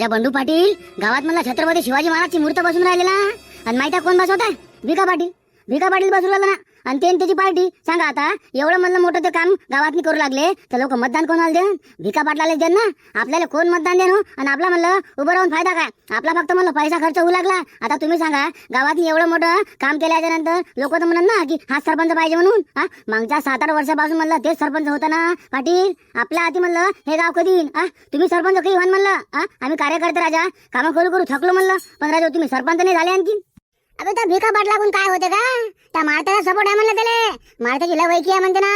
राजा बंडू पाटील गावात मला छत्रपती शिवाजी महाराजची मूर्त बसून राहिलेला. आणि माहिती आहे कोण बसवत आहे भिका पाटील. भिका पाटील बसवला ना. आणि ते त्याची पार्टी. सांगा आता एवढं म्हणलं मोठं ते काम गावातनी करू लागले तर लोक मतदान कोणाला देन? भिका पाटलाला देन ना? आपल्याला कोण मतदान देणं हो? आणि आपला म्हणलं उभं राहून फायदा काय? आपला फक्त म्हणलं पैसा खर्च होऊ लागला. आता तुम्ही सांगा गावातनी एवढं मोठं काम केल्याच्यानंतर लोक तर म्हणत ना की हा सरपंच पाहिजे म्हणून. हा? मागच्या सात आठ वर्षापासून म्हणलं तेच सरपंच होतं ना पाटील. आपल्या हाती म्हणलं हे गाव कधी हा? तुम्ही सरपंच कधी व्हान म्हणलं? हा? आम्ही कार्यकर्ते राजा. कामं करू करू थकलो म्हणलं. पण राजा तुम्ही सरपंच नाही झाले आणखी अबे त्या भिका बाट लागून काय होते का? त्या मारताला सपोर्ट आहे म्हणलं त्याले. मारत्याची लय वैकी आहे म्हणते ना.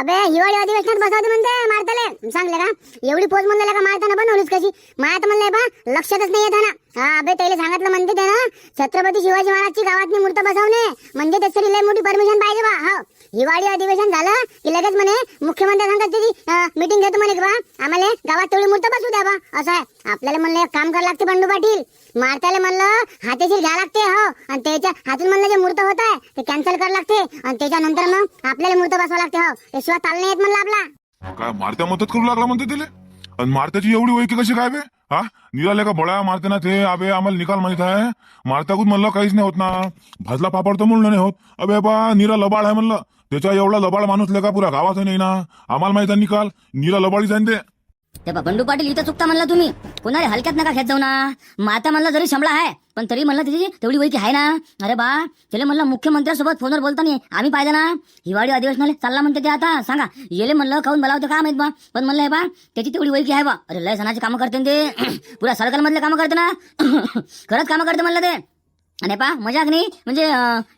अबे हिवाळी अधिवेशनात बसवते म्हणते मारताले सांगले का? एवढी पोच म्हणलं का मारताना बनवलीच कशी? मारत म्हणलंय बा लक्षातच नाही येत ना. हा अबे त्याला सांगितलं म्हणते ते ना छत्रपती शिवाजी महाराजची गावातली मूर्त बसवणे. म्हणजे त्यासाठी लय मोठी परमिशन पाहिजे बा. हो. हिवाळी अधिवेशन झालं की लगेच म्हणे मुख्यमंत्री सांगत त्याची मीटिंग घेतो म्हणे बा. आम्हाला गावात तेवढी मूर्त बसू द्या बा. असं आहे. आपल्याला म्हणलं काम करावं लागते बंडू पाटील. मारताला म्हणलं हातेशीर घ्या लागते हो. आणि त्याच्या हातून म्हणलं जे मूर्त होत आहे ते कॅन्सल करावं लागते. आणि त्याच्यानंतर मग आपल्याला मूर्त बसवा लागते हो. त्याशिवाय चालणे येत म्हणलं आपला. काय मारत्या मदत करू लागला म्हणते तिले? आणि मारत्याची एवढी ओळखी कशी काय बे? हा? निघाले का बळा मारते ना ते? अबे आम्हाला निकाल माहीत आहे. मारत्याकून म्हणलं काहीच नाही होत ना. भाजला पापड तर म्हणलं नाही होत. अबे बा निरा लबाड आहे म्हणलं. त्याच्या एवढा लबाड माणूस का पुरा गावात नाही ना? आम्हाला माहीत आहे निकाल? निरा लबाडीच जाईन ते. ते बा बंडू पाटील इथं चुकता म्हणला तुम्ही. पुन्हा हलक्यात नका घेत जाऊ ना. माता म्हणलं जरी शंभळा आहे पण तरी म्हणलं त्याची तेवढी वैकी आहे ना. अरे बा त्याला म्हणलं मुख्यमंत्र्यासोबत फोनवर बोलताना आम्ही पाहिजे ना. हिवाळी अधिवेशनाला चालला म्हणते ते आता. सांगा येले म्हणलं खाऊन बोलावतं का माहीत बा? पण म्हणलं हे बा त्याची तेवढी वैकी आहे बा. अरे लय सणाची कामं करते ते. पुरा सरकार मधले कामं करते ना. खरंच कामं करते म्हणलं ते. अरे पा मजाक नाही? म्हणजे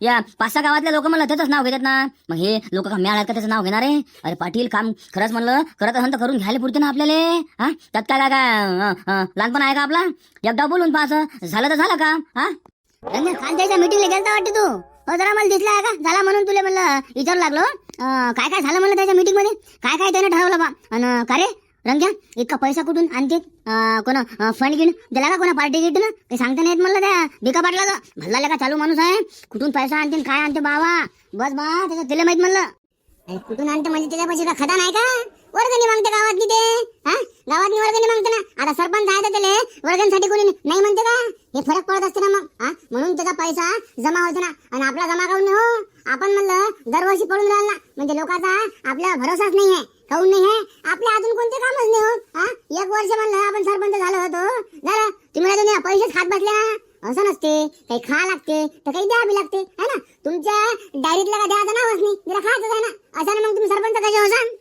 या पाच सहा गावातल्या लोक म्हणलं त्याचंच नाव घेतात ना. मग हे लोक कमी आल्यात का त्याचं नाव घेणार आहे? अरे पाटील काम खरंच म्हणलं करत असेल तर करून घ्यायला पुरते ना आपल्याला हा? त्यात काय काय लहानपण आहे का आपला? एकदा बोलून पाच झालं तर झालं काम हा? काल त्याच्या मिटिंगला गेलता वाटते तू? हो जरा मला दिसला का? झाला म्हणून तुला म्हणलं विचारू लागलो. काय काय झालं म्हणलं त्याच्या मीटिंगमध्ये काय काय त्याने ठरवलं बा? आणि का रे? रंग्या इतका पैसा कुठून आणते? कोणा कोण फंड घेऊन? दिला का कोणा पार्टी गिट ना? काही सांगता नाही म्हणलं त्या भिका पाटला भल्ला का चालू माणूस आहे? कुठून पैसा आणते काय आणते बाबा? बस बा त्याचं तिला माहीत म्हणलं. कुठून आणते म्हणजे त्याच्या पैसे का खदा नाही का? वर्गणी मागते गावातली ते. हा? गावातली वर्गणी मागते ना. आता सरपंच आहे त्याला. वर्गणीसाठी कोणी नाही म्हणते का? हे फरक पडत असते ना मग. हा? म्हणून त्याचा पैसा जमा होतो ना. आणि आपला जमा काऊन हो आपण म्हणलं दरवर्षी पडून राहिला ना. म्हणजे लोकांचा आपल्याला भरोसाच नाही आहे काऊन नाही आहे आपल्या अजून कोणते कामच नाही होत हा? एक वर्ष म्हणलं आपण सरपंच झालो होतो. झालं. तुम्ही म्हणा तुम्ही पैसेच खात बसले ना. असं नसते. काही खा लागते तर काही द्या बी लागते है ना? तुमच्या डायरीतला का द्यायचं नावच नाही. जरा खायचं आहे ना. असं ना मग तुम्ही सरपंच कसे होसान?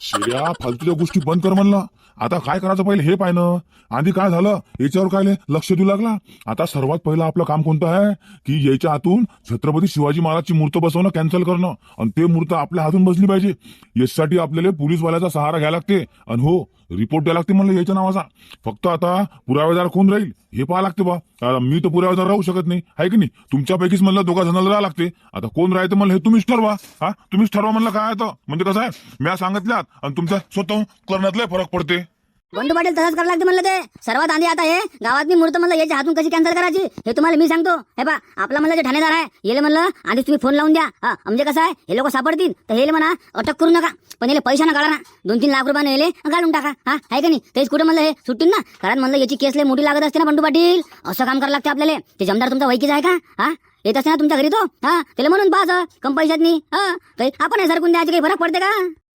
शिर्या फालतूच्या गोष्टी बंद कर म्हणला. आता काय करायचं पहिले हे पाहिलं. आधी काय झालं? याच्यावर काय लक्ष देऊ लागला? आता सर्वात पहिलं आपलं काम कोणतं आहे? की याच्या हातून छत्रपती शिवाजी महाराजची मूर्त बसवणं कॅन्सल करणं. आणि ते मूर्त आपल्या हातून बसली पाहिजे. यासाठी आपल्याला पोलीसवाल्याचा सहारा घ्यावा लागते. आणि हो रिपोर्ट द्यायला लागते म्हणलं याच्या नावाचा. फक्त आता पुरावेदार कोण राहील हे पाहा लागते बा. मी तर पुरावेदार राहू शकत नाही आहे की नाही? तुमच्यापैकीच म्हणलं दोघा जणांना राहा लागते. आता कोण राहते म्हणलं हे तुम्हीच ठरवा. हा? तुम्हीच ठरवा म्हणलं काय आता? म्हणजे कसं आहे म्या सांगितल्यात आणि तुमच्या स्वतः करण्यातलाही फरक पडते. बंडू पाटील तसंच करा लागते म्हणलं ते. सर्वात आधी आता हे गावात मी मूर्त म्हणलं याच्या हातून कशी कॅन्सल करायची? हे तुम्हाला मी सांगतो. हे बा आपला म्हणलं जे ठाणेदार आहे येले म्हणलं आधीच तुम्ही फोन लावून द्या. हा म्हणजे कसं आहे हे लोक सापडतील. तर हे म्हणा अटक करू नका. पण याला पैशानं काढा ना. दोन तीन लाख रुपयाने येले घालून टाका. हा आहे का नाही? तेच कुठं म्हणलं हे सुटतील ना? कारण म्हणलं याची केसले मोठी लागत असते ना बंडू पाटील. असं काम करावं लागते आपल्याला. ते जमदार तुमचा वैकीच आहे का? हा? येत असते ना तुमच्या घरी तो? हा त्याला म्हणून पाहा कम पैशात नाही हा आपण हे सरकून द्यायचे काही फरक पडते का?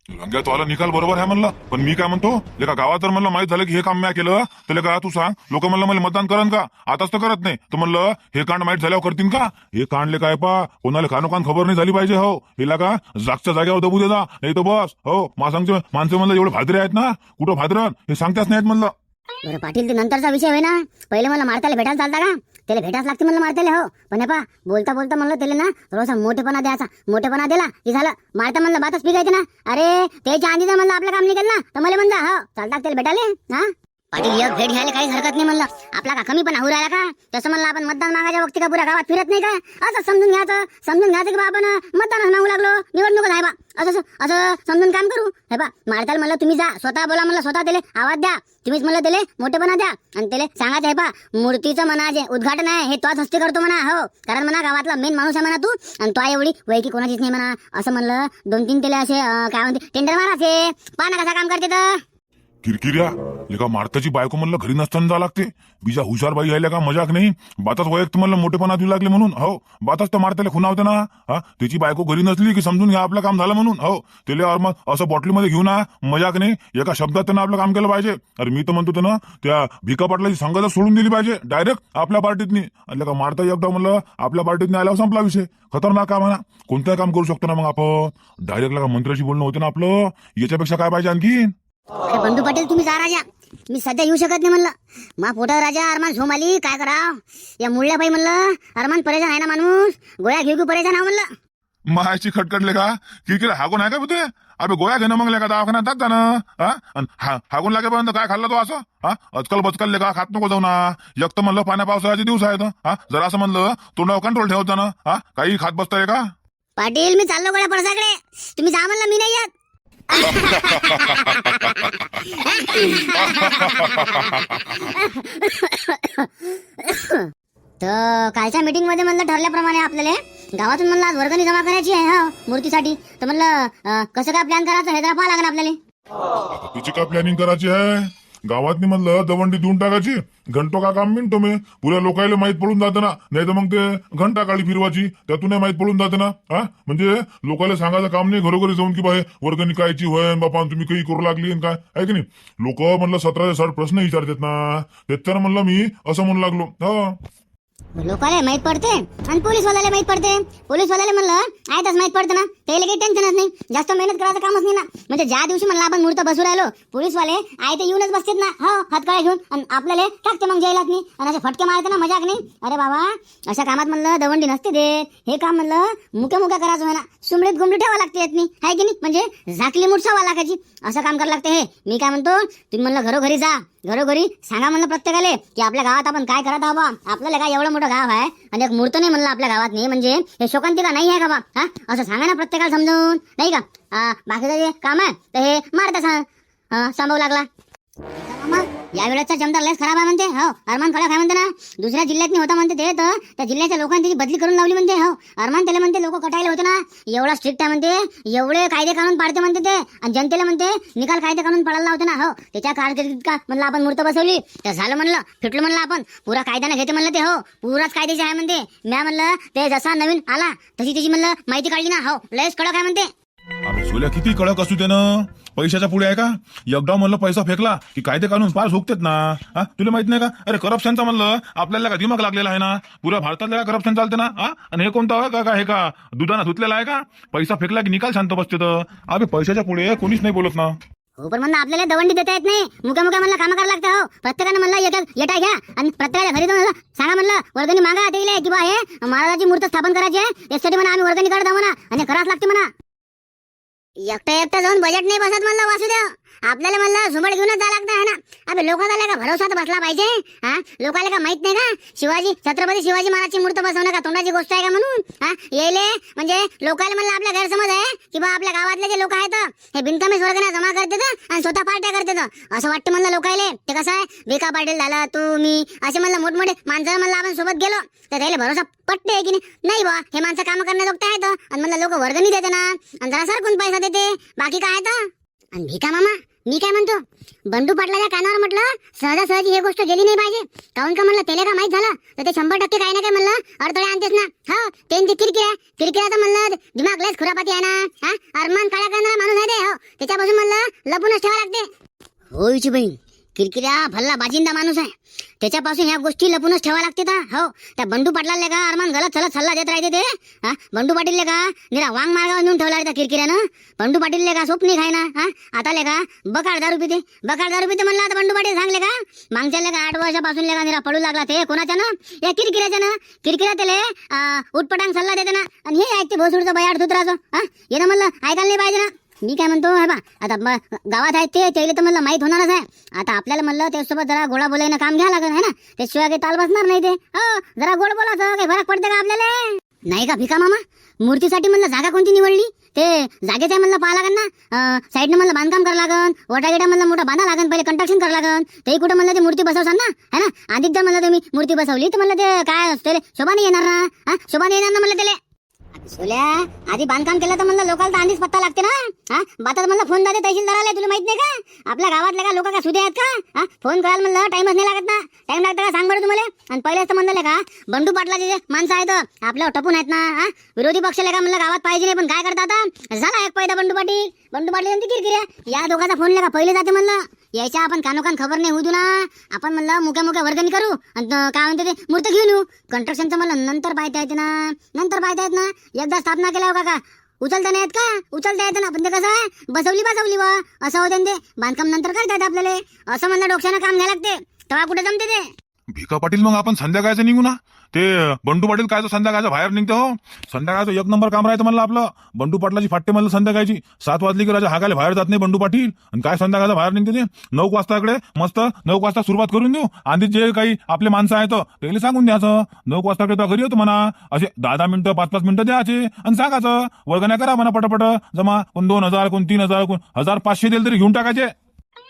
रंग्या तो निकाल बरोबर आहे म्हणलं. पण मी काय म्हणतो लेका गावात तर म्हणलं माहीत झालं की हे काम मी केलं तर लेका तू सांग. लोक म्हणलं मला मतदान करन का? आताच तर करत नाही. तर म्हणलं हे कांड माहीत झाल्यावर करतील का? हे कांडले काय पा? कोणाला कानोकान खबर नाही झाली पाहिजे हो. हिला का? जागच्या जागेवर दबू दे जा नाही तर बस. हो माणसांचे माणसं म्हणलं एवढे भादरे आहेत ना? कुठं भादरण हे सांगताच नाहीत म्हणलं. बरं पाटील ते नंतरचा विषय आहे ना. पहिले मला मारताले भेटायला चालता का? त्याला भेटायच लागते म्हणलं मारताले हो. पण पा बोलता बोलता म्हणलं त्याला ना थोडासा मोठेपणा द्यायचा. मोठेपणा दिला की झालं मारता म्हणलं बातच पिकायचं ना. अरे त्याच्या आधीचं म्हणलं आपलं काम निघेल ना. तर मला म्हणजा हो चालता त्याला भेटाले हा? पाटील एक भेट घ्यायला काहीच हरकत नाही म्हणलं. आपला का कमी पण होऊ राहिला का? तसं म्हणलं आपण मतदान मागायच्या वक्ती का पुऱ्या गावात फिरत नाही का? असं समजून घ्यायचं समजून घ्यायचं की बा आपण मतदान मागू लागलो. निवडणूक आहे बा. असं असं समजून काम करू. हे बा मारताल म्हणलं तुम्ही जा. स्वतः बोला म्हणलं स्वतः त्याला आवाज द्या. तुम्हीच म्हणलं त्याला मोठेपणा द्या. आणि त्याला सांगायचं आहे बा मूर्तीचं म्हणा जे उद्घाटन आहे हे तोच हस्ती करतो म्हणा हो. कारण म्हणा गावातला मेन माणूस आहे म्हणा तू. आणि तो एवढी वैकी कोणाचीच नाही म्हणा. असं म्हणलं दोन तीन त्याला असे काय म्हणते टेंडर माराचे पहा ना कसा काम करते तर किरकिऱ्या? एका मारताची बायको म्हणलं घरी नसताना जा लागते. बिजा हुशार बाई यायला का? मजाक नाही. बाताच वैयक्त म्हणलं मोठेपणा देऊ लागले म्हणून. हो बाताच तर मारताला होते ना. हा त्याची बायको घरी नसली की समजून घ्या आपलं काम झालं म्हणून. हो त्याला मग असं बॉटलीमध्ये घेऊन ना. मजाक नाही. एका शब्दात त्यानं आपलं काम केलं पाहिजे. अरे मी तर म्हणतो ते ना त्या भिका पाटलाची संघाला सोडून दिली पाहिजे. डायरेक्ट आपल्या पार्टीतनी. आणि का मारता एकदा म्हणलं आपल्या पार्टीतनी आल्यावर संपला विषय. खतरनाक काम आहे ना कोणतं काम करू शकतो ना मग आपण. डायरेक्ट का मंत्र्याशी बोलणं होतं ना आपलं. याच्यापेक्षा काय पाहिजे आणखीन? अरे बंधू पाटील तुम्ही जा राजा. मी सध्या येऊ शकत नाही म्हणलं. मा पोटा राजा अरमान झोम आली काय कराव? या मुळ्याबाई म्हणलं अरमान परेशान आहे ना माणूस? गोळ्या घेऊ घेऊ परेशान आहो म्हणलं. मायाची खटखटले का? किरकिर हागून आहे का बघ ते अबे गोळ्या घेणं मग का दवाखान्यात? जात जाणं हा? अन हा- हागून लागेपर्यंत काय खाल्लं तो असं? हा? अजकाल बचकाल का? खात नको जाऊ ना. एक तर म्हणलं पाण्या पावसाळ्याचे दिवस आहेत हा? जरा असं म्हणलं तोंडावर कंट्रोल ठेवत जाणं हा? काही खात बसताय का? पाटील मी चाललो गोळ्या पडसाकडे तुम्ही जा म्हणलं मी नाही येत. तर कालच्या मीटिंगमध्ये म्हणलं ठरल्याप्रमाणे आपल्याला गावातून म्हणलं आज वर्गणी जमा करायची आहे हा मूर्तीसाठी. तर म्हणलं अं, कसं काय प्लॅन करायचं हे जरा पाहा लागेल आपल्याला. आता तिची काय प्लॅनिंग करायची आहे? गावातनी म्हणलं दवंडी देऊन टाकायची. घंटो का काम मिनटो मी पुऱ्या लोकायला माहीत पडून जात ना. नाही तर मग ते घंटा काळी फिरवायची त्यातून माहीत पडून जात ना. हा? म्हणजे लोकांना सांगायचं काम नाही घरोघरी जाऊन की बा वर्गणी कायची होय बापा तुम्ही काही करू लागली काय? आहे की नाही? लोक म्हणलं सतराशे साठ प्रश्न विचारतात ना. त्याच्यानं म्हणलं मी असं म्हणू लागलो. हा. लोकाला माहीत पडते आणि पोलीस वाल्याला माहीत पडते. पोलीस वाल्याला म्हणलं आयतच माहीत पडते ना. त्याला काही टेन्शनच नाही. जास्त मेहनत करायचं कामच नाही ना. म्हणजे ज्या दिवशी म्हणलं आपण मूर्त बसू राहिलो पोलीस वाले ते येऊनच बसतात ना. हो हातकाळ्या घेऊन. आणि आपल्याला टाकते मग जेलात नाही आणि असे फटके मारते ना मजाक नाही. अरे बाबा अशा कामात म्हणलं दवंडी नसते देत हे काम म्हणलं मुक्या मुक्या करायचं आहे ना. सुमडीत गुमडी ठेवा लागते येत नाही आहे की नाही? म्हणजे झाकली मुठसावा लागायची. असं काम करावं लागते हे. मी काय म्हणतो? तुम्ही म्हणलं घरोघरी जा. घरोघरी सांगा म्हणलं प्रत्येकाले की आपल्या गावात आपण काय करत आहोत बा? आपल्याला काय एवढं मोठं गाव आहे आणि एक मूर्त नाही म्हणलं आपल्या गावात नाही म्हणजे हे शोकांतिका नाही आहे का बा? हा? असं सांगा ना प्रत्येकाला समजून नाही का? बाकीचं जे काम आहे तर हे मारता सांग हा, लागला. या वेळेचा जमदार लयच खराब आहे म्हणते हो. अरमान खडा काय म्हणते ना. दुसऱ्या जिल्ह्यात होता म्हणते ते तर त्या जिल्ह्याच्या लोकांनी त्याची बदली करून लावली म्हणते हो. अरमान त्याला म्हणते लोक कटायला होते ना. एवढा स्ट्रिक्ट आहे म्हणते. एवढे कायदे कानून पाडते म्हणते ते. आणि जनतेला म्हणते निकाल कायदे कानून पडायला होते ना हो. त्याच्या कारकिर्दीत का म्हणलं आपण मूर्त बसवली. तर झालं म्हणलं फिटलं म्हणलं आपण. पुरा कायद्याने घेते म्हणलं ते हो. पुराच कायद्याचे आहे म्हणते. म्या म्हणलं ते जसा नवीन आला तशी त्याची म्हणलं माहिती काढली ना हो. लयच कडक आहे म्हणते. किती कडक असू त्यानं पैशाच्या पुढे आहे का? एकदा म्हणलं पैसा फेकला की कायदे कानून पार झोकतेत ना. हा? तुला माहीत नाही का? अरे करप्शनचा म्हणलं आपल्याला का दिमाग लागलेला आहे ना? पुऱ्या भारतातल्या करप्शन चालते ना? हा? आणि हे कोणतं का का हे का? दुधाना धुतलेला आहे का? पैसा फेकला की निकाल शांत बसते तर. अभि पैशाच्या पुढे कोणीच नाही बोलत ना. हो पण म्हणलं आपल्याला दवंडी देता येत नाही. मुका मुका म्हणलं काम करायला लागतं हो. प्रत्येकानं म्हणलं येटा येटा घ्या. आणि प्रत्येकाच्या घरी जाऊन सांगा म्हणलं वर्गणी मागा ते की बा हे महाराजाची मूर्त स्थापन करायची आहे. यासाठी म्हणा आम्ही वर्गणी काढत आहो म्हणा. आणि करावंच लागते म्हणा. एकटा एकटा जाऊन बजेट नाही बसत म्हणलं वासुदेव. आपल्याला म्हणलं झुमड घेऊनच जा लागतं आहे ना? अबे लोकांना का भरोसा बसला पाहिजे? हा? लोकांना का माहीत नाही का? शिवाजी छत्रपती शिवाजी महाराजची मूर्त बसवणं का तोंडाची गोष्ट आहे का म्हणून? हा? येले म्हणजे लोकांना म्हणलं आपल्या गैरसमज आहे की बा आपल्या गावातले जे लोक आहेत हे बिनकामी वर्गण्या जमा करतात आणि स्वतः पार्ट्या करते असं वाटतं म्हणलं लोकायले. ते कसं आहे? बेका पाटील झाला तू मी असे म्हणलं मोठमोठे माणसं म्हणलं आपण सोबत गेलो. तर त्याला भरोसा पटते की नाही? नाही बा हे माणसं काम करण्याजोगत आहेत. आणि म्हणलं लोक वर्गणी देते ना. आणि जरा सरकून पैसा देते. बाकी काय आहे तर? आणि भिका मामा मी काय म्हणतो? बंडू पाटलाच्या कानावर म्हटलं सहजासहजी हे गोष्ट गेली नाही पाहिजे. काऊन का म्हणलं त्याला का माहीत झालं? तर ते शंभर टक्के काही ना काय म्हणलं अडथळे आणतेच ना. हो त्यांची किरकिरा किरकिरा तर म्हणलं दिमाग लयच खुरापाती आहे ना. हा? अरमान काळा करणारा माणूस आहे ते हो. त्याच्यापासून म्हणलं लपूनच ठेवा लागते. होईची बहीण किरकिऱ्या भल्ला बाजिंदा माणूस आहे. त्याच्यापासून ह्या गोष्टी लपूनच ठेवा लागते का हो त्या बंडू पाटलाले का अरमान गलत सलत सल्ला देत राहते ते? हा? बंडू पाटीलले का? निरा वांग मार्गावर नेऊन ठेवला रे त्या किरकिऱ्यानं? बंडू पाटीलले का स्वप्नी खाय ना हा? आता ले का? बकाड दारू पिते. बकाड दारू पिते म्हणलं आता बंडू पाटील सांगले का? मागच्या का आठ वर्षापासून लेगा निरा पडू लागला ते? कोणाच्या ना या किरकिऱ्याच्या ना किरकिऱ्या त्याले उटपटांग सल्ला देते ना आणि हे ऐकते भोसडचं बयाड धुत्राचं. हा? येणं म्हणलं ऐकायला नाही पाहिजे ना? मी काय म्हणतो हे बा आता गावात आहे ते त्याला तर म्हणलं माहीत होणारच आहे. आता आपल्याला म्हणलं त्यासोबत जरा गोडा बोलायनं काम घ्या लागत है ना? त्याशिवाय काही ताल बसणार नाही ते. हो जरा गोड बोलायचं काही फरक पडते का आपल्याला? नाही का भिका मामा? मूर्तीसाठी म्हणलं जागा कोणती निवडली? ते जागेचं आहे म्हणलं पाहा लागन ना. साईडनं म्हणलं बांधकाम करावं लागन वटागिटा म्हणलं मोठा बांधा लागन पहिले कंस्ट्रक्शन करावं लागन ते कुठं म्हणलं ते मूर्ती बसवसान ना है ना? आधीच जर म्हणलं तुम्ही मूर्ती बसवली तर म्हणलं ते काय त्याला शोभा नाही येणार ना? हा? शोभा नाही येणार ना म्हणलं त्याला? सोल्या आधी बांधकाम केलं तर म्हणलं लोकांना तर आधीच पत्ता लागते ना? हा? बातात म्हणलं फोन जाते तहसीलदाराला तुला माहीत नाही का? आपल्या गावातल्या का लोक का सुधे आहेत का? हा? फोन करायला म्हणलं टाइमच नाही लागत ना. टाइम लागतं का? सांग बरं तुम्हाला. आणि पहिलेच तर म्हणलं का बंडू पाटलाचे जे माणसं आहेत आपल्यावर टपून आहेत ना हा? विरोधी पक्षाला का म्हणलं गावात पाहिजे नाही पण काय करता आता झाला एक पैदा बंडू पाटील. बंडू पाटील यांची किरकिऱ्या या दोघांचा फोन का? पहिले जाते म्हणलं. यायच्या आपण कानोकान खबर नाही होऊ देऊ ना. आपण म्हणलं मुक्या मुक्या वर्गणी करू. आणि काय म्हणते ते? मूर्त घेऊन येऊ. कंस्ट्रक्शनचं म्हणलं नंतर पाहता येते ना. नंतर पाहता येत ना. एकदा स्थापना केल्यावर हो काका. उचलता नाही येत का? उचलता येतं ना. पण ते कसं आहे? बसवली बसवली वा. असं होते ते. बांधकाम नंतर करता येतं आपल्याला. असं म्हणलं डोक्यानं काम घ्यायला लागते. तेव्हा कुठे जमते ते? भिका पाटील मग आपण संध्याकाळचं निघू ना? ते बंडू पाटील काय संध्याकाळचं बाहेर निघतो हो. संध्याकाळचं एक नंबर काम राहतं म्हणलं आपलं. बंडू पाटलाची फाटे म्हणलं संध्याकाळची. सात वाजली की राजा हागाले बाहेर जात नाही बंडू पाटील. आणि काय संध्याकाळचं बाहेर निघते ते? नऊ वाजताकडे मस्त नऊ वाजता सुरुवात करून देऊ. आणि जे काही आपले माणसं आहेत त्याला सांगून द्यायचं नऊ वाजताकडे तर घरी येतो म्हणा. असे दहा दहा मिनिटं पाच पाच मिनिटं द्यायचे आणि सांगायचं वर्गण्या करा म्हणा पटापट. जमा कोण दोन हजार कोण तीन हजार कोण हजार पाचशे दिले तरी घेऊन टाकायचे.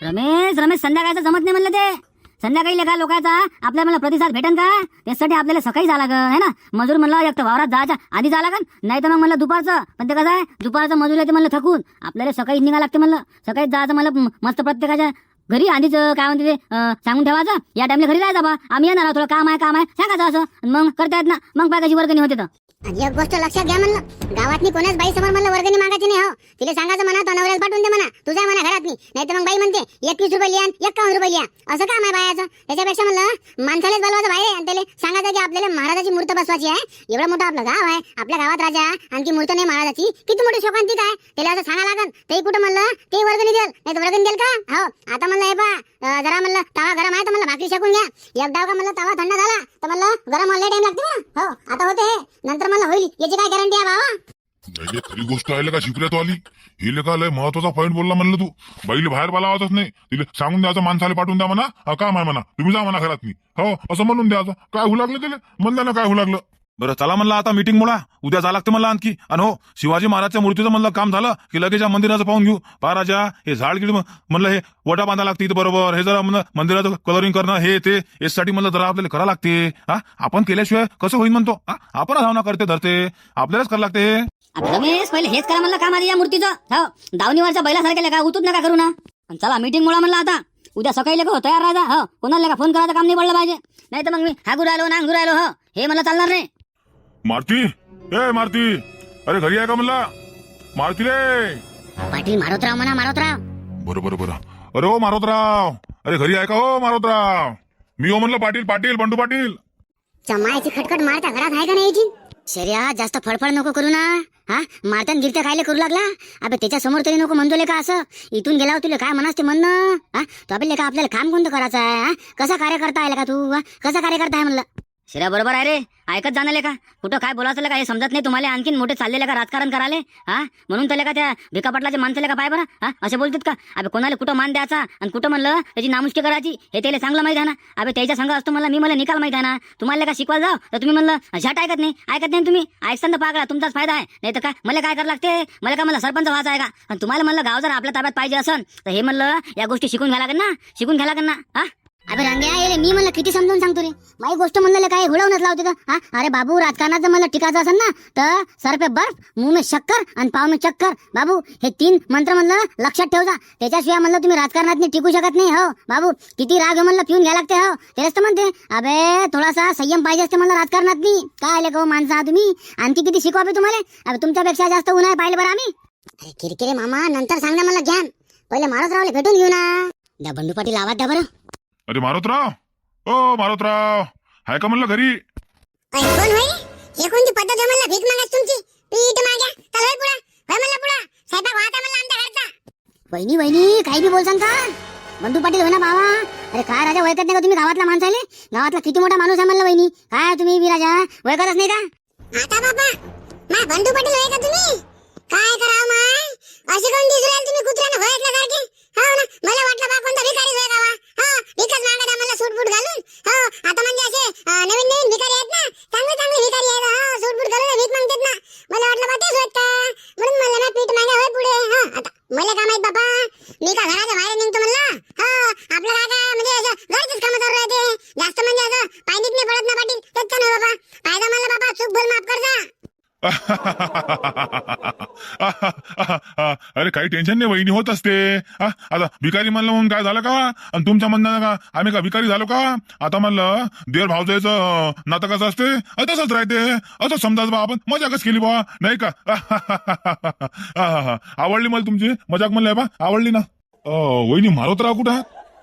रमेश रमेश संध्याकाळचं जमत नाही म्हणलं ते. संध्याकाळी लेखा लोकांचा आपल्या मला प्रतिसाद भेटन का? त्यासाठी आपल्याला सकाळी जावं लागन है ना? मजूर म्हणलं एक तर वावरात जायच्या आधी जावं लागन नाही तर मग म्हणलं दुपारचं. पण ते कसं आहे दुपारचं मजूर येते म्हणलं थकून. आपल्याला सकाळी निघा लागते म्हणलं. सकाळी जायचं मला मस्त प्रत्येकाच्या घरी आधीच काय म्हणते ते सांगून ठेवायचं. या टाइमला घरी जायचं बा. आम्ही येणार थोडं काम आहे काम आहे. सांगायचं असं. मग करता येत ना. मग बायकाची वर्गणी होते तर. आणि एक गोष्ट लक्षात घ्या म्हणलं. गावात मी कोणाच बाई समोर म्हणलं वर्गणी मागायची नाही हो. तिला सांगायचं म्हणा तो नवऱ्याला पाठवून दे म्हणा. तुझा म्हणा घरात नाही नाही तर मग बाई म्हणते एकवीस रुपये लिहा एकावन्न रुपये लिहा असं काम आहे बायाचं? त्याच्यापेक्षा म्हणलं माणसालाच बोलवायचं बाहेर आणि त्याला सांगायचं की आपल्याला महाराजाची मूर्त बसवायची आहे. एवढा मोठा आपलं गाव आहे. आपल्या गावात राजा आणखी मूर्त नाही महाराजाची. किती मोठी शोकांतिक आहे. त्याला असं सांगा लागन. ते कुठं म्हणलं ते वर्गणी देल. नाही तर वर्गणी देल का? हो. आता म्हणलं हे पा जरा म्हणलं तवा गरम आहे तर म्हणलं भाकरी शेकून घ्या. एकदा का म्हणलं तवा थंड झाला तर म्हणलं गरम ऑनलाईन टाइम लागते ना? हो आता होते. नंतर म्हणलं होईल. याची काय गॅरंटी आहे बाबा नाही खरी गोष्ट आहे का शिकल्यात आली. हे का लय महत्त्वाचा पॉईंट बोलला म्हणलं तू. बाईले बाहेर बोलावाच नाही. तिला सांगून द्यायचं माणसाला पाठवून द्या म्हणा. हा, काम आहे म्हणा? तुम्ही जा म्हणा घरात मी. हो असं म्हणून द्यायचं काय होऊ लागलं त्याला म्हणलं ना काय होऊ लागलं? बरं चला म्हणलं आता मीटिंग मुळा. उद्या जा लागते म्हणलं आणखी. आणि हो शिवाजी महाराजच्या मूर्तीचं म्हणलं काम झालं की लगेच या मंदिराचं पाहून घेऊ. पहा राजा हे झाड गिड म्हणलं हे वटा बांधा लागते इथं बरोबर. हे जरा म्हणलं मंदिराचं कलरिंग करणं हे ते यासाठी म्हणलं जरा आपल्याला करावं लागते. हा? आपण केल्याशिवाय कसं होईल म्हणतो? हा? आपण धावना करते धरते. आपल्यालाच करावं लागते. अबे रमेश पहिले हेच करा म्हणलं काम आधी या मूर्तीचं. हो, दावणीवरच्या बैलासारख्या का उतूच नका करू ना. चला मीटिंग मुळा म्हणलं आता. उद्या सकाळी लेखो हो, तयार राजा. हो कोणाला फोन करायचं काम नाही पडलं पाहिजे. नाही तर मग मी हागू राहिलो नांगू राहिलो हो. हे मला चालणार नाही. मारती? ए मारती. अरे घरी आहे का म्हणला? मारती रे. पाटील मारोतराव म्हणा मारोतराव. बरं बरं बरं अरे हो मारोतराव. अरे घरी आहे का? हो मारोतराव. मी हो म्हणलं पाटील पाटील बंडू पाटील. चमायची खटखट मारता घरात आहे का नाही याची? शर्या जास्त फडफड नको करू ना. हा? मारतान गिरत्या खायला करू लागला? अबे त्याच्यासमोर तरी नको म्हणतो का असं? इथून गेल्यावर तुला काय म्हणास ते म्हणणं हा? तो आपल्याला का आपल्याला काम कोणतं करायचं आहे हा? कसा कार्य करता आला का तू हा? कसा कार्य करता आहे म्हणलं? शिरा बरोबर आहे रे. ऐकत जाणार का कुठं काय बोलायचं का हे समजत नाही तुम्हाला. आणखीन मोठे चाललेले का राजकारण कराले हा? म्हणून त्याला का त्या भिका पाटलाचे माणसाले का पाय बरं. हा? असे बोलतात का? अबे कोणाला कुठं मान द्यायचा? आणि कुठं म्हणलं? त्याची नामुष्की करायची? हे त्याला चांगलं माहीत आहे ना. अबे त्याच्या संघ असतो मला मी मला निकाल माहीत आहे ना. तुम्हाला का शिकवायला जाऊ तर तुम्ही म्हणलं झट ऐकत नाही. ऐकत नाही तुम्ही? ऐकसान तर पागला. तुमचाच फायदा आहे. नाही तर काय? मला काय करावं लागते? मला का मला सरपंच व्हायचा आहे का? आणि तुम्हाला म्हणलं गाव जर आपल्या ताब्यात पाहिजे असेल तर हे म्हणलं या गोष्टी शिकून घ्या लागेल ना. शिकून घ्या लागेल ना. हा? अबे रंग्या ये रे, मी मला किती समजून सांगतो रे. माझी गोष्ट म्हणलं काय घोडवूनच लावते का? हा? अरे बाबू राजकारणाचं मला टिकायचं असेल ना तर सर पे बर्फ मुंह में शक्कर आणि पाव में चक्कर. बाबू हे तीन मंत्र म्हणलं लक्षात ठेवजा. त्याच्याशिवाय म्हणलं तुम्ही राजकारणात नाही टिकू शकत नाही हो. बाबू किती राग म्हणलं पिऊन घ्या लागते हो. तेच तर म्हणते अबे थोडासा संयम पाहिजे असते म्हणलं राजकारणात नाही काय आले गो माणसा तुम्ही? आणखी किती शिकवा तुम्हाला? अबे तुमच्यापेक्षा जास्त उन्हाळे पाहिले बरं आम्ही. अरे किरकिरे मामा नंतर सांग ना मला घ्यान पहिले माणूस रावले भेटून घेऊ ना. द्या बंडू पाटील आवाज द्या बरं. अरे मारोतराव! ओ मारोतराव! हाय का म्हणलं घरी? कोण होई हे कोणती पद्धत आहे म्हणलं? भीक मागायची तुमची? पीठ माग्या चल होय होय म्हणलं पुढे? स्वयंपाक वाहता म्हणलं आमच्या घरचा. वहिनी वहिनी काही बी बोल सांगता. बंधू पाटील होय ना बाबा अरे काय राजा ओळखत नाही का तुम्ही गावातला माणसाले गावातला किती मोठा माणूस आहे म्हणलं वहिनी? काय तुम्ही बी राजा? ओळखतच नाही का? आता बाबा मा बंधू पाटील होय का तुम्ही काय करावं माय असे कोण दिसू राहिले तुम्ही कुत्र्यानं होयतल्यासारखे हो ना मला वाटलं बा कोणता भिकारी होय गावा हा विकत मागत आहे मला सूट बूट घालून हो आता म्हणजे असे अं, नवीन नवीन भिकारी आहेत ना चांगले चांगले भिकारी आहेत हा सूट बूट घालून भीक मागतात ना मला वाटलं बा तेच होत का म्हणून म्हणलं ना पीठ मागे होय पुढे हा आता मला काय माहीत बाबा मी का घराच्या बाहेर निघतो म्हणलं हा आपलं काय काय म्हणजे असं घरचीच कामं चालू राहते जास्त म्हणजे असं पायनीत नाही पडत ना पाटील तेच का नाही बाबा पायदा म्हणलं बाबा चूक भूल माफ कर जा अरे काही टेन्शन नाही वहिनी होत असते. हा, आता भिकारी म्हणलं म्हणून काय झालं का? आणि तुमच्या म्हणणं का? आम्ही का भिकारी झालो का? आता म्हणलं देर भावजायचं नातं कसं असते? तसंच राहते. असं समजा बा आपण मजाकच केली बा नाही का? आवडली मला तुमची मजाक म्हणलंय बा आवडली ना? अं, वहिनी मारोतराव कुठं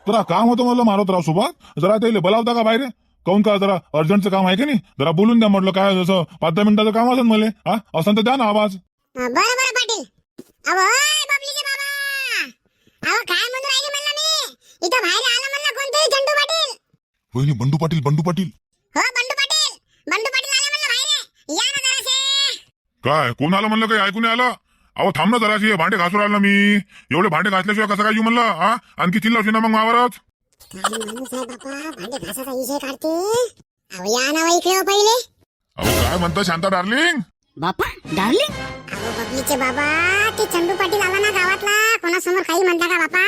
जरा काम होतं म्हणलं मारोतराव सोबत. जरा ते बोलावता का बाहेर? काऊन का जरा अर्जंटचं काम आहे का नाही? जरा बोलून द्या म्हटलं काय जसं पाच दहा मिनिटाचं काम असेल मला हा? असं तर द्या ना आवाज. बरं बरं पाटील. अहो ओय, बाबलीचे बाबा. अहो काय म्हणून राहिले म्हणलं मी? इथं बाहेर आलं म्हणलं कोणतरी झंडू पाटील. वहिनी बंडू पाटील बंडू पाटील. हो बंडू पाटील. बंडू पाटील आले म्हणलं बाहेर. या ना जरासे. काय कोण आलं म्हणलं काही? ऐकून नाही आलं? अहो थांब ना जराशी भांडे घासून राहिलो मी. एवढे भांडे घासल्याशिवाय कसं काय येऊ म्हणलं हा? आणखी चिल्लावशी ना मग मावरच. काय माणूस आहे बाबा भांडे घासाचा विषय काढते. अहो या ना इकडे हो पहिले. अहो काय म्हणतं शांता डार्लिंग? बापा डार्लिंग अहो बबलीचे बाबा ते चंदू पाटील आला ना गावातला. कोणासमोर काही म्हणता का बापा?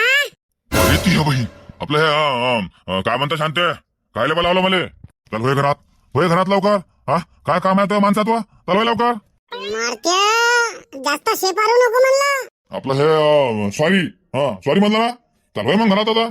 अरे ती बहीण आपलं हे अं, अं, काय म्हणतं शांते? काय लेबा लावलं मला? चल होय घरात. होय घरात लवकर. हा? काय काम आहे तो माणसात वा? चल होय लवकर. मारत्या. जास्त शेपारू नको म्हणलं. आपलं हे सॉरी हा सॉरी म्हणलं ना? चल होय मग घरात आता.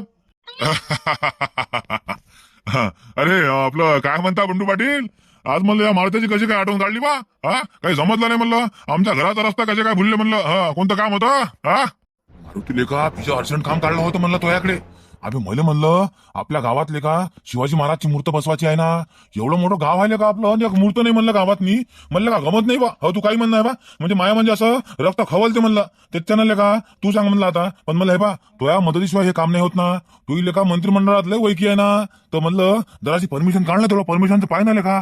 हा, अरे आपलं काय म्हणता बंडू पाटील? आज म्हणलं या मारुतीची कशी काय आठवण काढली बा? हा? काही जमतलं नाही म्हणलं? आमच्या घराचा रस्ता कसे काय भुलले म्हणलं? हा कोणतं काम होतं? हा? मारुती लेखा तिचं अर्जंट काम काढलं होतं म्हणलं तुझ्याकडे अबे मला म्हणलं आपल्या गावातले का शिवाजी महाराजची मूर्त बसवायची आहे ना? एवढं मोठं गाव आहे का आपलं? एक मूर्त नाही म्हणलं गावात मी म्हणलं का गमत नाही बा? हो तू काही म्हणणं आहे बा? म्हणजे माया म्हणजे असं रक्त खवलते म्हणलं. त्याच्यानं का? तू सांग म्हणलं आता. पण म्हणलं हे बा तो या मदतीशिवाय हे काम नाही होत ना? तू इले का मंत्रिमंडळात लय वैकी आहे ना? तर म्हणलं जराशी परमिशन काढलं थोडं. परमिशनचं पाय ना का?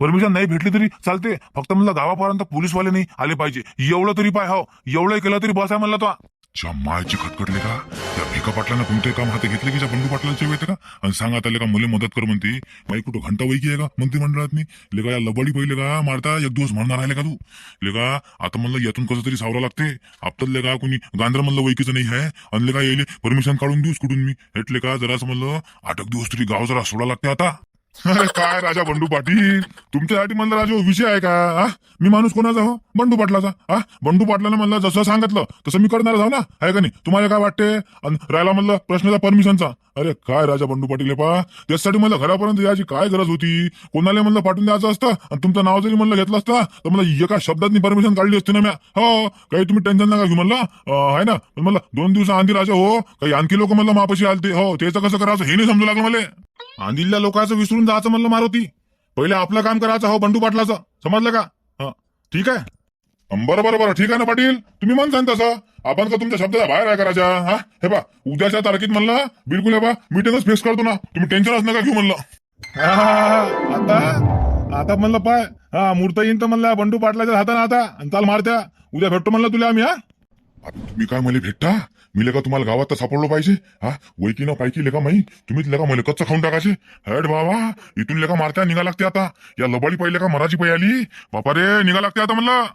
परमिशन नाही भेटली तरी चालते. फक्त म्हणलं गावापर्यंत पोलीसवाले नाही आले पाहिजे. एवढं तरी पाय हो. एवढं केलं तरी बस आहे म्हणलं तो. ज्या मायची खटखटले का? त्या भिका पाटलांना कोणते काम हाती घेतले की ज्या बंडू पाटलांचे येते का? आणि सांगत आले का मुले मदत कर म्हणते? माई कुठं घंटा वैकी आहे का? मंत्रिमंडळात नाही लेका या लबाडी पहिले का? मारता? एक दिवस म्हणणार आहे का तू? लेका आता म्हणलं यातून कसं तरी सावरा लागते. आपलं लेका कोणी गांधर म्हणलं वैकीचं नाही आहे. आणि लेका येईल परमिशन काढून देऊस कुठून मी? एटले का जरासं म्हणलं आठ दिवस तरी गाव जरा सोडा लागते आता. अरे काय राजा बंडू पाटील? तुमच्यासाठी म्हणलं राजा हो विषय आहे का? मी माणूस कोणाचा हो? बंडू पाटलाचा. हा बंडू पाटलानं म्हणलं जसं सांगितलं तसं मी करणार जाऊ ना? आहे का नाही? तुम्हाला काय वाटते? आणि राहिला म्हणलं प्रश्नाचा परमिशनचा. अरे काय राजा बंडू पाटील हे पा त्यासाठी म्हणलं घरापर्यंत याची काय गरज होती? कोणाला म्हणलं पाठवून द्यायचं असतं? आणि तुमचं नाव जरी म्हणलं घेतलं असतं तर म्हणलं एका शब्दात परमिशन काढली असती ना म्या? हो काही तुम्ही टेन्शन नका घेऊ म्हणलं. अं, आहे ना? पण म्हणलं दोन दिवस आधी राजा हो काही आणखी लोक म्हणलं मापाशी आलते. हो त्याचं कसं करायचं? हे नाही समजू लागलं मला. आंदिल्ल्या लोकांचं विसरून जायचं म्हणलं मारुती. पहिले आपलं काम करायचं हो बंडू पाटलाचं. समजलं का? ठीक आहे? बरं बरं बरं. ठीक आहे ना पाटील? तुम्ही म्हण सांग तसं. आपण का तुमच्या शब्दाच्या बाहेर आहे करायच्या. हा? हे बा उद्याच्या तारखेत म्हणलं बिलकुल हे बा मीटिंगच फेस करतो ना. तुम्ही टेन्शनच नका घेऊ म्हणलं. आता आता म्हणलं पाय. हा मूर्त येईन तर म्हणलं बंडू पाटलाच्या हाताने आता. आणि चाल मारत्या. उद्या भेटतो म्हणलं तुला आम्ही हा? आता तुम्ही काय मला भेटता? मी लगा तुम्हाला गावात तर सापडलो पाहिजे. हा वैकी ना पायकी लेखा माही तुम्हीच लगा मला कच्चं खाऊन टाकायचे. हॅड बाबा इथून लेखा मारत्या निघा लागते आता. या लबाडी पहिले का मराठी पै आली. बापा रे निघा लागते आता म्हणलं.